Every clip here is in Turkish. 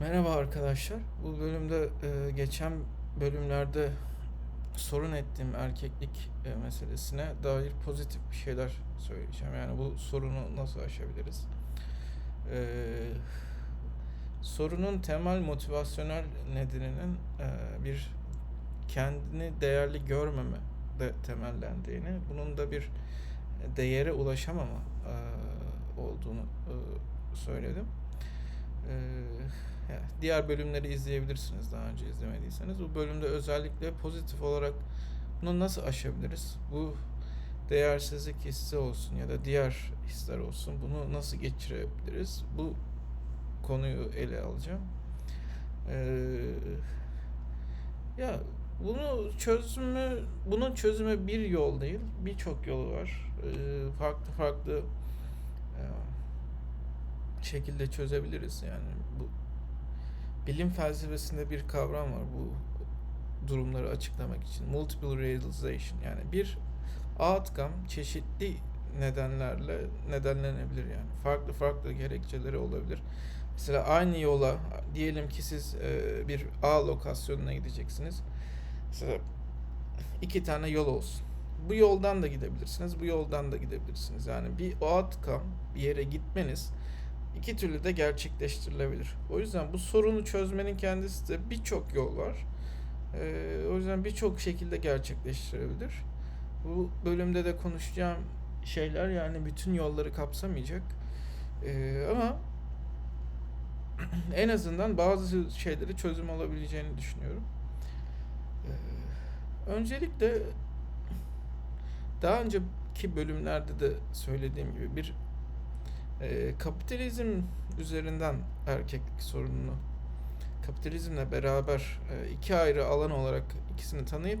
Merhaba arkadaşlar. Bu bölümde e, geçen bölümlerde sorun ettiğim erkeklik e, meselesine dair pozitif bir şeyler söyleyeceğim. Yani bu sorunu nasıl aşabiliriz? E, sorunun temel motivasyonel nedeninin e, bir kendini değerli görmeme de temellendiğini, bunun da bir değere ulaşamama e, olduğunu e, söyledim. Ya, diğer bölümleri izleyebilirsiniz daha önce izlemediyseniz. Bu bölümde özellikle pozitif olarak bunu nasıl aşabiliriz? Bu değersizlik hissi olsun ya da diğer hisler olsun. Bunu nasıl geçirebiliriz? Bu konuyu ele alacağım. Ee, ya bunu çözümü bunun çözümü bir yol değil, birçok yolu var. Ee, farklı farklı e, şekilde çözebiliriz yani bu bilim felsefesinde bir kavram var bu durumları açıklamak için multiple realization yani bir outcome çeşitli nedenlerle nedenlenebilir yani farklı farklı gerekçeleri olabilir. Mesela aynı yola diyelim ki siz e, bir A lokasyonuna gideceksiniz. Mesela iki tane yol olsun. Bu yoldan da gidebilirsiniz, bu yoldan da gidebilirsiniz. Yani bir outcome, bir yere gitmeniz iki türlü de gerçekleştirilebilir. O yüzden bu sorunu çözmenin kendisi de birçok yol var. Ee, o yüzden birçok şekilde gerçekleştirebilir. Bu bölümde de konuşacağım şeyler yani bütün yolları kapsamayacak. Ee, ama en azından bazı şeyleri çözüm olabileceğini düşünüyorum. Ee, öncelikle daha önceki bölümlerde de söylediğim gibi bir e, kapitalizm üzerinden erkeklik sorununu kapitalizmle beraber e, iki ayrı alan olarak ikisini tanıyıp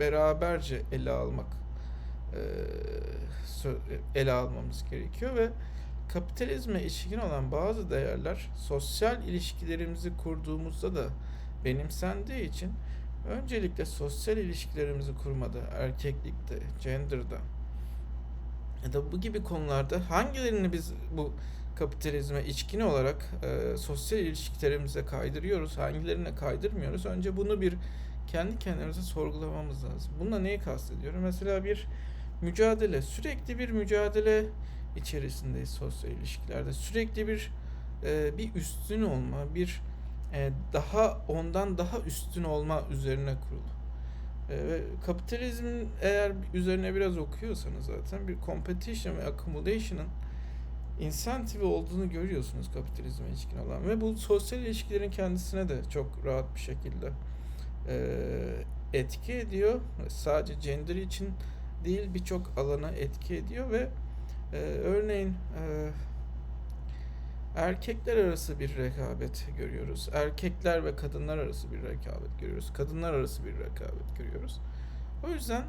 beraberce ele almak e, ele almamız gerekiyor ve kapitalizme ilişkin olan bazı değerler sosyal ilişkilerimizi kurduğumuzda da benimsendiği için öncelikle sosyal ilişkilerimizi kurmada, erkeklikte, gender'da ya da bu gibi konularda hangilerini biz bu kapitalizme içkin olarak e, sosyal ilişkilerimize kaydırıyoruz, hangilerine kaydırmıyoruz? Önce bunu bir kendi kendimize sorgulamamız lazım. Bununla neyi kastediyorum? Mesela bir mücadele, sürekli bir mücadele içerisindeyiz sosyal ilişkilerde. Sürekli bir e, bir üstün olma, bir e, daha ondan daha üstün olma üzerine kurulu. E, ve kapitalizm eğer üzerine biraz okuyorsanız zaten bir competition ve accumulation'ın insentive olduğunu görüyorsunuz kapitalizme ilişkin olan ve bu sosyal ilişkilerin kendisine de çok rahat bir şekilde e, etki ediyor. Sadece gender için değil birçok alana etki ediyor ve e, örneğin e, erkekler arası bir rekabet görüyoruz. Erkekler ve kadınlar arası bir rekabet görüyoruz. Kadınlar arası bir rekabet görüyoruz. O yüzden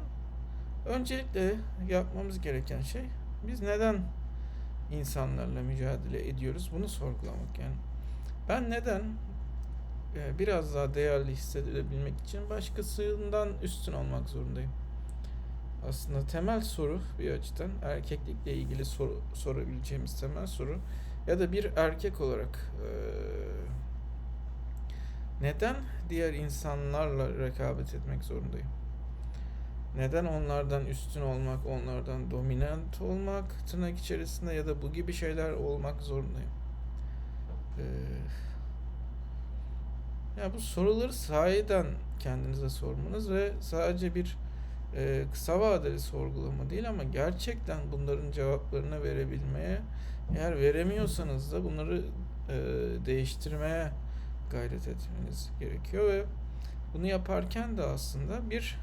öncelikle yapmamız gereken şey biz neden insanlarla mücadele ediyoruz bunu sorgulamak yani. Ben neden e, biraz daha değerli hissedilebilmek için başkasından üstün olmak zorundayım? Aslında temel soru bir açıdan erkeklikle ilgili sor, sorabileceğimiz temel soru ya da bir erkek olarak neden diğer insanlarla rekabet etmek zorundayım? Neden onlardan üstün olmak, onlardan dominant olmak tırnak içerisinde ya da bu gibi şeyler olmak zorundayım? Ee, ya bu soruları sahiden kendinize sormanız ve sadece bir e, kısa vadeli sorgulama değil ama gerçekten bunların cevaplarını verebilmeye eğer veremiyorsanız da bunları e, değiştirmeye gayret etmeniz gerekiyor ve bunu yaparken de aslında bir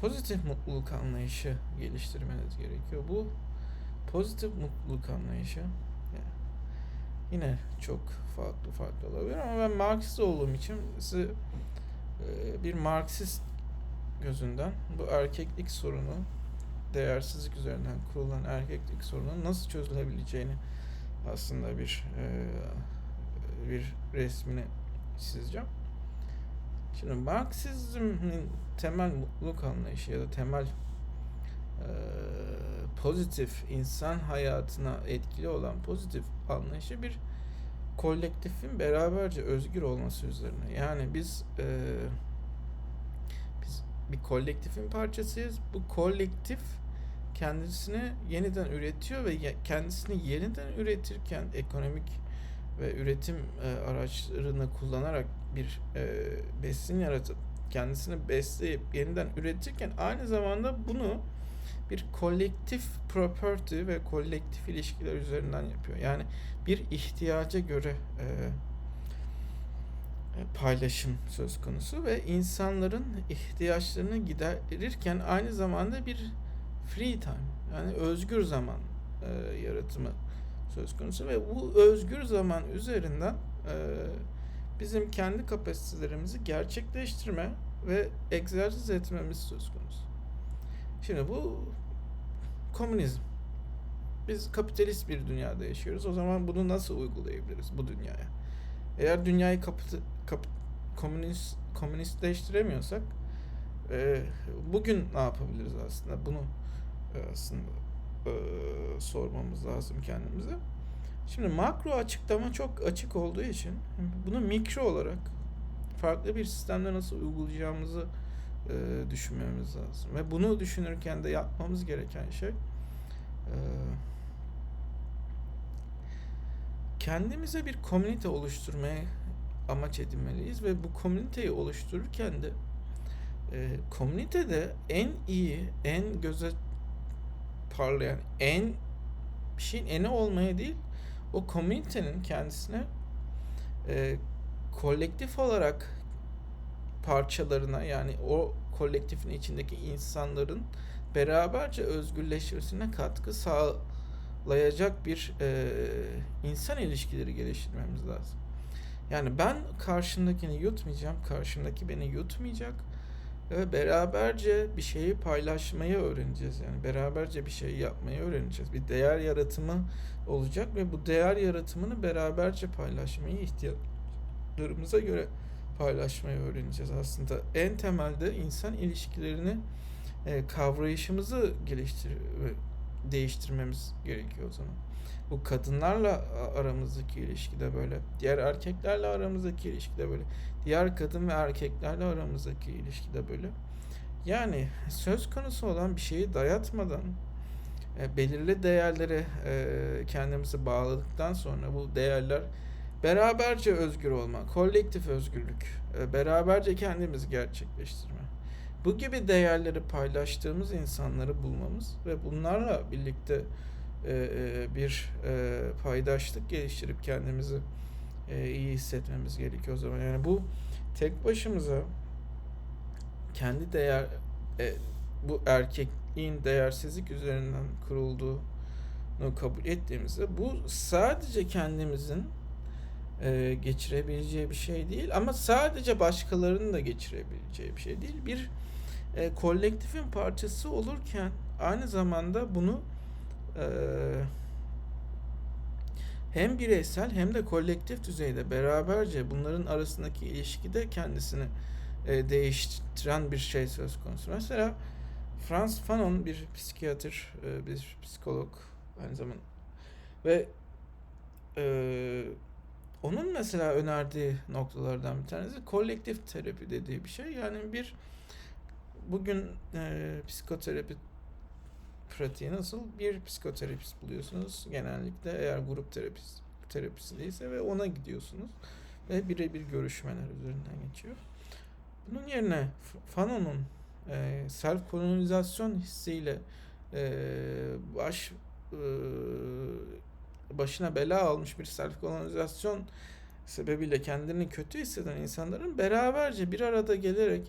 pozitif mutluluk anlayışı geliştirmeniz gerekiyor. Bu pozitif mutluluk anlayışı yani yine çok farklı farklı olabilir ama ben Marksist olduğum için size e, bir Marksist gözünden bu erkeklik sorunu değersizlik üzerinden kurulan erkeklik sorunun nasıl çözülebileceğini aslında bir e, bir resmini çizeceğim. Şimdi Marksizmin temel mutluluk anlayışı ya da temel e, pozitif insan hayatına etkili olan pozitif anlayışı bir kolektifin beraberce özgür olması üzerine. Yani biz e, biz bir kolektifin parçasıyız. Bu kolektif kendisini yeniden üretiyor ve kendisini yeniden üretirken ekonomik ve üretim e, araçlarını kullanarak bir e, besin yaratıp kendisini besleyip yeniden üretirken aynı zamanda bunu bir kolektif property ve kolektif ilişkiler üzerinden yapıyor. Yani bir ihtiyaca göre e, paylaşım söz konusu ve insanların ihtiyaçlarını giderirken aynı zamanda bir free time yani özgür zaman e, yaratımı söz konusu ve bu özgür zaman üzerinden e, bizim kendi kapasitelerimizi gerçekleştirme ve egzersiz etmemiz söz konusu. Şimdi bu komünizm. Biz kapitalist bir dünyada yaşıyoruz. O zaman bunu nasıl uygulayabiliriz bu dünyaya? Eğer dünyayı kapit kap komünist komünistleştiremiyorsak e, bugün ne yapabiliriz aslında? Bunu aslında e, sormamız lazım kendimize. Şimdi makro açıklama çok açık olduğu için bunu mikro olarak farklı bir sistemde nasıl uygulayacağımızı e, düşünmemiz lazım. Ve bunu düşünürken de yapmamız gereken şey e, kendimize bir komünite oluşturmaya amaç edinmeliyiz ve bu komüniteyi oluştururken de e, komünitede en iyi, en göze parlayan, en bir şeyin eni olmaya değil, o komünitenin kendisine e, kolektif olarak parçalarına yani o kolektifin içindeki insanların beraberce özgürleşmesine katkı sağlayacak bir e, insan ilişkileri geliştirmemiz lazım. Yani ben karşındakini yutmayacağım, karşındaki beni yutmayacak ve beraberce bir şeyi paylaşmayı öğreneceğiz. Yani beraberce bir şey yapmayı öğreneceğiz. Bir değer yaratımı olacak ve bu değer yaratımını beraberce paylaşmayı ihtiyaçlarımıza göre paylaşmayı öğreneceğiz aslında. En temelde insan ilişkilerini e, kavrayışımızı geliştir değiştirmemiz gerekiyor o zaman. Bu kadınlarla aramızdaki ilişkide böyle, diğer erkeklerle aramızdaki ilişkide böyle, diğer kadın ve erkeklerle aramızdaki ilişkide böyle. Yani söz konusu olan bir şeyi dayatmadan e, belirli değerlere e, kendimizi bağladıktan sonra bu değerler beraberce özgür olma, kolektif özgürlük, e, beraberce kendimizi gerçekleştirme. Bu gibi değerleri paylaştığımız insanları bulmamız ve bunlarla birlikte e, e, bir paydaşlık geliştirip kendimizi iyi hissetmemiz gerekiyor o zaman. Yani bu tek başımıza kendi değer bu erkekliğin değersizlik üzerinden kurulduğunu kabul ettiğimizde bu sadece kendimizin e, geçirebileceği bir şey değil ama sadece başkalarının da geçirebileceği bir şey değil. Bir e, kolektifin parçası olurken aynı zamanda bunu e, hem bireysel hem de kolektif düzeyde beraberce bunların arasındaki ilişkide kendisini e, değiştiren bir şey söz konusu. Mesela Franz Fanon bir psikiyatr, e, bir psikolog aynı zamanda ve e, onun mesela önerdiği noktalardan bir tanesi kolektif terapi dediği bir şey. Yani bir bugün e, psikoterapi pratiği nasıl? Bir psikoterapist buluyorsunuz genellikle eğer grup terapist terapisi değilse ve ona gidiyorsunuz ve birebir görüşmeler üzerinden geçiyor. Bunun yerine Fanon'un e, self kolonizasyon hissiyle e, baş e, başına bela almış bir self kolonizasyon sebebiyle kendini kötü hisseden insanların beraberce bir arada gelerek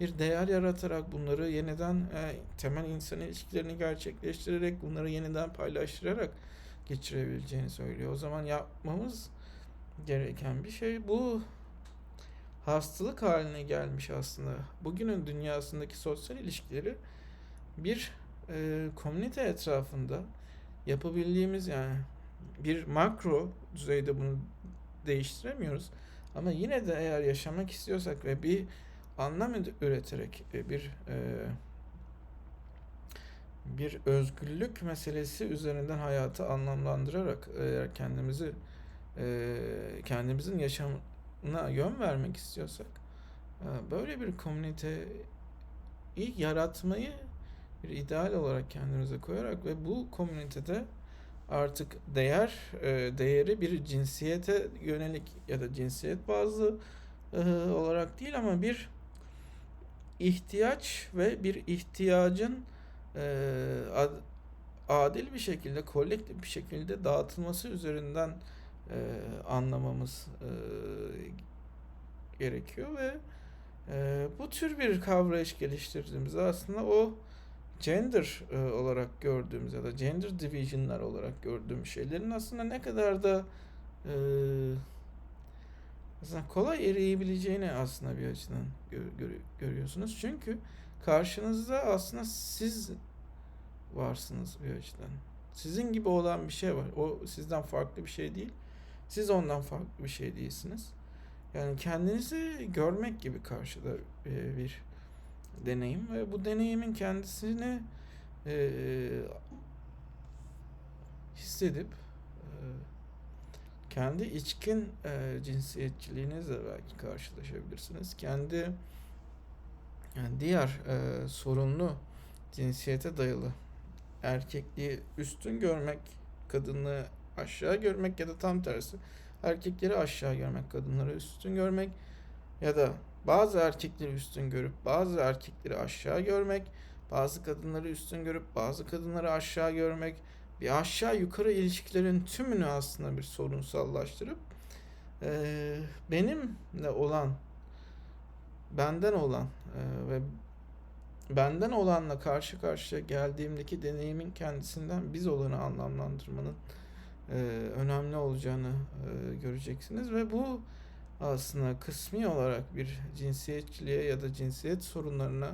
bir değer yaratarak bunları yeniden e, temel insan ilişkilerini gerçekleştirerek bunları yeniden paylaştırarak geçirebileceğini söylüyor. O zaman yapmamız gereken bir şey bu hastalık haline gelmiş aslında. Bugünün dünyasındaki sosyal ilişkileri bir e, komünite etrafında yapabildiğimiz yani bir makro düzeyde bunu değiştiremiyoruz. Ama yine de eğer yaşamak istiyorsak ve bir anlam üreterek bir e, bir özgürlük meselesi üzerinden hayatı anlamlandırarak eğer kendimizi e, kendimizin yaşamına yön vermek istiyorsak e, böyle bir komüniteyi yaratmayı bir ideal olarak kendimize koyarak ve bu komünitede artık değer e, değeri bir cinsiyete yönelik ya da cinsiyet bazlı e, olarak değil ama bir ihtiyaç ve bir ihtiyacın e, ad- adil bir şekilde, kolektif bir şekilde dağıtılması üzerinden e, anlamamız e, gerekiyor ve e, bu tür bir kavrayış geliştirdiğimizde aslında o gender e, olarak gördüğümüz ya da gender division'lar olarak gördüğümüz şeylerin aslında ne kadar da e, aslında kolay eriyebileceğini aslında bir açıdan gör- gör- görüyorsunuz. Çünkü karşınızda aslında siz varsınız bir açıdan. Sizin gibi olan bir şey var. O sizden farklı bir şey değil. Siz ondan farklı bir şey değilsiniz. Yani kendinizi görmek gibi karşıda e, bir deneyim ve bu deneyimin kendisini e, hissedip e, kendi içkin e, cinsiyetçiliğinizle belki karşılaşabilirsiniz. Kendi yani diğer e, sorunlu cinsiyete dayalı erkekliği üstün görmek, kadınlığı aşağı görmek ya da tam tersi erkekleri aşağı görmek, kadınları üstün görmek ya da bazı erkekleri üstün görüp bazı erkekleri aşağı görmek, bazı kadınları üstün görüp bazı kadınları aşağı görmek, bir aşağı yukarı ilişkilerin tümünü aslında bir sorunsallaştırıp eee, benimle olan, benden olan eee, ve benden olanla karşı karşıya geldiğimdeki deneyimin kendisinden biz olanı anlamlandırmanın eee, önemli olacağını eee, göreceksiniz. Ve bu aslında kısmi olarak bir cinsiyetçiliğe ya da cinsiyet sorunlarına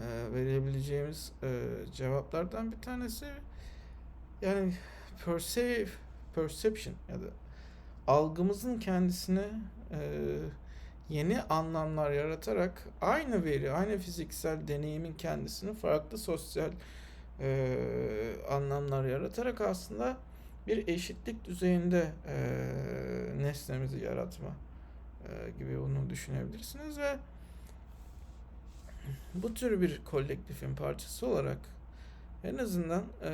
eee, verebileceğimiz eee, cevaplardan bir tanesi yani perceive, perception ya da algımızın kendisine eee, yeni anlamlar yaratarak aynı veri, aynı fiziksel deneyimin kendisini farklı sosyal eee, anlamlar yaratarak aslında bir eşitlik düzeyinde eee, nesnemizi yaratma eee, gibi bunu düşünebilirsiniz ve bu tür bir kolektifin parçası olarak en azından eee,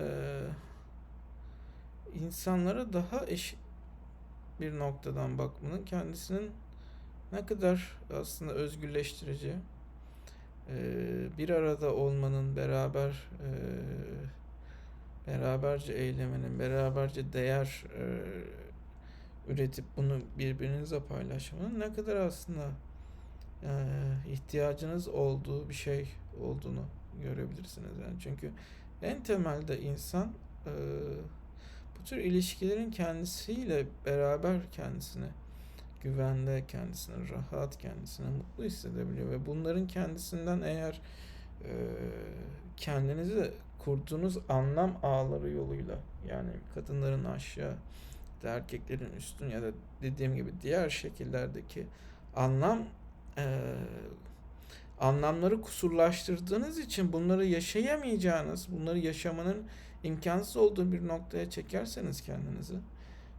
insanlara daha eşit bir noktadan bakmanın kendisinin ne kadar aslında özgürleştirici, bir arada olmanın, beraber beraberce eylemenin, beraberce değer üretip bunu birbirinizle paylaşmanın ne kadar aslında ihtiyacınız olduğu bir şey olduğunu görebilirsiniz. Yani çünkü en temelde insan tür ilişkilerin kendisiyle beraber kendisini güvende, kendisini rahat, kendisini mutlu hissedebiliyor ve bunların kendisinden eğer eee kendinizi kurduğunuz anlam ağları yoluyla yani kadınların aşağı, erkeklerin üstün ya da dediğim gibi diğer şekillerdeki anlam eee, anlamları kusurlaştırdığınız için bunları yaşayamayacağınız, bunları yaşamanın imkansız olduğu bir noktaya çekerseniz kendinizi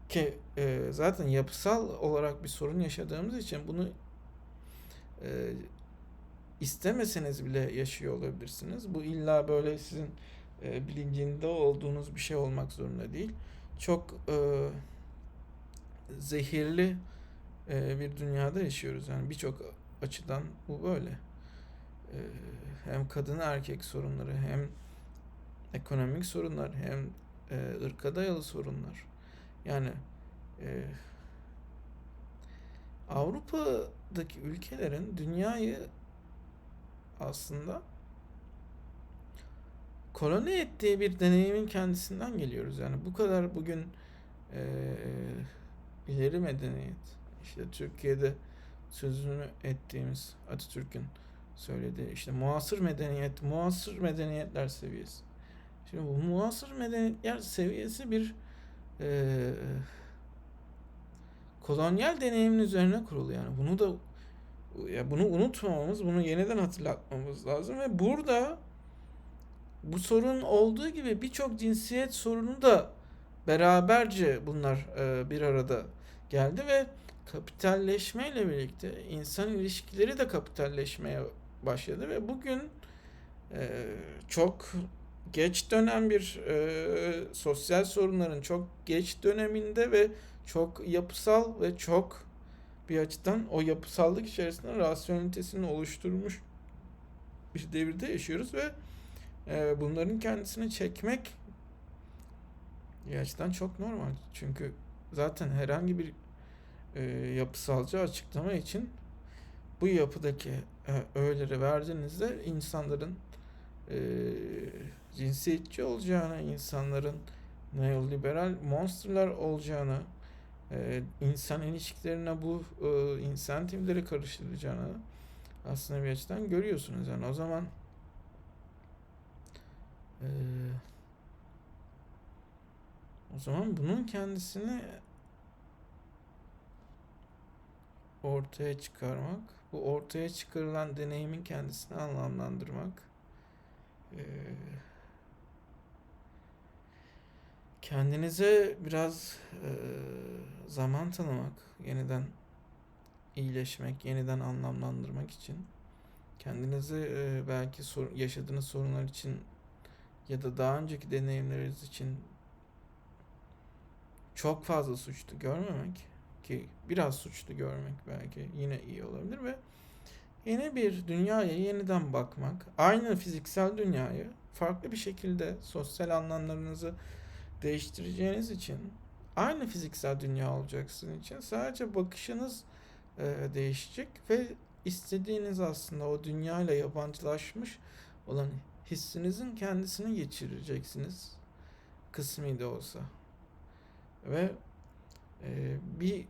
ki e, zaten yapısal olarak bir sorun yaşadığımız için bunu e, istemeseniz bile yaşıyor olabilirsiniz. Bu illa böyle sizin e, bilincinde olduğunuz bir şey olmak zorunda değil. Çok e, zehirli e, bir dünyada yaşıyoruz. Yani birçok açıdan bu böyle. E, hem kadın erkek sorunları hem ekonomik sorunlar hem e, ırka dayalı sorunlar. Yani e, Avrupa'daki ülkelerin dünyayı aslında koloni ettiği bir deneyimin kendisinden geliyoruz. Yani bu kadar bugün e, ileri medeniyet, işte Türkiye'de sözünü ettiğimiz Atatürk'ün söylediği işte muasır medeniyet, muasır medeniyetler seviyesi. Şimdi bu muasır medeniyetler seviyesi bir e, kolonyal deneyimin üzerine kurulu yani. Bunu da ya bunu unutmamamız, bunu yeniden hatırlatmamız lazım ve burada bu sorun olduğu gibi birçok cinsiyet sorunu da beraberce bunlar e, bir arada geldi ve kapitalleşmeyle birlikte insan ilişkileri de kapitalleşmeye başladı ve bugün e, çok geç dönem bir e, sosyal sorunların çok geç döneminde ve çok yapısal ve çok bir açıdan o yapısallık içerisinde rasyonelitesini oluşturmuş bir devirde yaşıyoruz ve e, bunların kendisini çekmek bir açıdan çok normal. Çünkü zaten herhangi bir e, yapısalcı açıklama için bu yapıdaki e, öğeleri verdiğinizde insanların e, cinsiyetçi olacağını, insanların neoliberal monsterlar olacağını, e, insan ilişkilerine bu e, insentifleri karıştıracağını aslında bir açıdan görüyorsunuz. Yani o zaman e, o zaman bunun kendisini ortaya çıkarmak, bu ortaya çıkarılan deneyimin kendisini anlamlandırmak, e, kendinize biraz e, zaman tanımak, yeniden iyileşmek, yeniden anlamlandırmak için kendinizi e, belki sor, yaşadığınız sorunlar için ya da daha önceki deneyimleriniz için çok fazla suçlu görmemek ki biraz suçlu görmek belki yine iyi olabilir ve yeni bir dünyaya yeniden bakmak, aynı fiziksel dünyayı farklı bir şekilde sosyal anlamlarınızı değiştireceğiniz için aynı fiziksel dünya olacak sizin için. Sadece bakışınız e, değişecek ve istediğiniz aslında o dünyayla yabancılaşmış olan hissinizin kendisini geçireceksiniz. Kısmi de olsa. Ve e, bir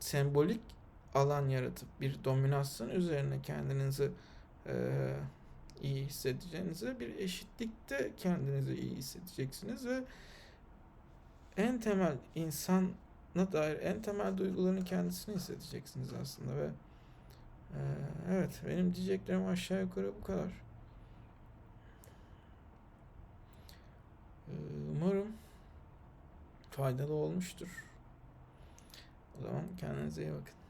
sembolik alan yaratıp bir dominasyon üzerine kendinizi e, iyi hissedeceğinize bir eşitlikte kendinizi iyi hissedeceksiniz ve en temel insana dair en temel duyguların kendisini hissedeceksiniz aslında ve e, evet benim diyeceklerim aşağı yukarı bu kadar. E, umarım faydalı olmuştur. O zaman kendinize iyi bakın.